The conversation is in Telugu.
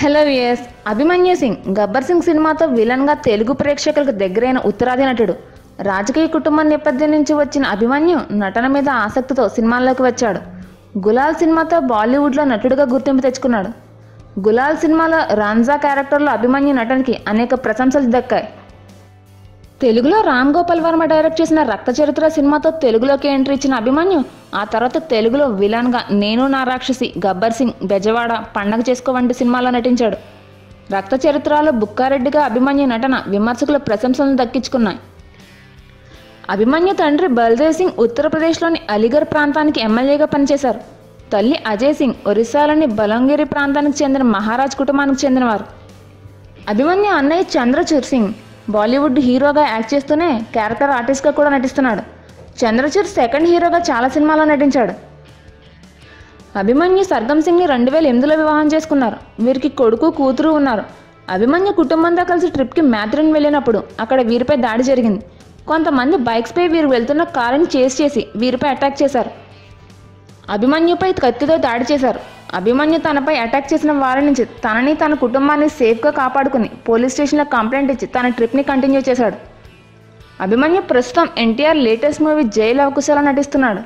హలో వియస్ అభిమన్యు సింగ్ గబ్బర్ సింగ్ సినిమాతో విలన్గా తెలుగు ప్రేక్షకులకు దగ్గరైన ఉత్తరాది నటుడు. రాజకీయ కుటుంబం నేపథ్యం నుంచి వచ్చిన అభిమన్యు నటన మీద ఆసక్తితో సినిమాల్లోకి వచ్చాడు. గులాల్ సినిమాతో బాలీవుడ్లో నటుడుగా గుర్తింపు తెచ్చుకున్నాడు. గులాల్ సినిమాలో రాంజా క్యారెక్టర్లో అభిమన్యు నటనకి అనేక ప్రశంసలు దక్కాయి. తెలుగులో రామ్ గోపాల్ వర్మ డైరెక్ట్ చేసిన రక్త చరిత్ర సినిమాతో తెలుగులోకి ఎంట్రీ ఇచ్చిన అభిమన్యు ఆ తర్వాత తెలుగులో విలన్గా నేను నా రాక్షసి గబ్బర్ సింగ్ బెజవాడ పండగ చేసుకో వంటి సినిమాలో నటించాడు. రక్త చరిత్రలో బుక్కారెడ్డిగా అభిమన్యు నటన విమర్శకుల ప్రశంసలను దక్కించుకున్నాయి. అభిమన్యు తండ్రి బల్దేవ్ సింగ్ ఉత్తరప్రదేశ్లోని అలీఘర్ ప్రాంతానికి ఎమ్మెల్యేగా పనిచేశారు. తల్లి అజయ్ సింగ్ ఒరిస్సాలోని బలంగిరి ప్రాంతానికి చెందిన మహారాజ్ కుటుంబానికి చెందినవారు. అభిమన్యు అన్నయ్య చంద్రచూర్ సింగ్ బాలీవుడ్ హీరోగా యాక్ట్ చేస్తూనే క్యారెక్టర్ ఆర్టిస్ట్గా కూడా నటిస్తున్నాడు. చంద్రచూర్ సెకండ్ హీరోగా చాలా సినిమాల్లో నటించాడు. అభిమన్యు సర్గం సింగ్ని రెండు వేల ఎనిమిదిలో వివాహం చేసుకున్నారు. వీరికి కొడుకు కూతురు ఉన్నారు. అభిమన్యు కుటుంబంతో కలిసి ట్రిప్కి మ్యాథ్రిన్ వెళ్ళినప్పుడు అక్కడ వీరిపై దాడి జరిగింది. కొంతమంది బైక్స్పై వీరు వెళ్తున్న కారుని చేస్ చేసి వీరిపై అటాక్ చేశారు. అభిమన్యుపై కత్తితో దాడి చేశారు. అభిమన్యు తనపై అటాక్ చేసిన వారి నుంచి తనని తన కుటుంబాన్ని సేఫ్గా కాపాడుకుని పోలీస్ స్టేషన్లో కంప్లైంట్ ఇచ్చి తన ట్రిప్ని కంటిన్యూ చేశాడు. అభిమన్యు ప్రస్తుతం ఎన్టీఆర్ లేటెస్ట్ మూవీ జైలు అవకుశలో నటిస్తున్నాడు.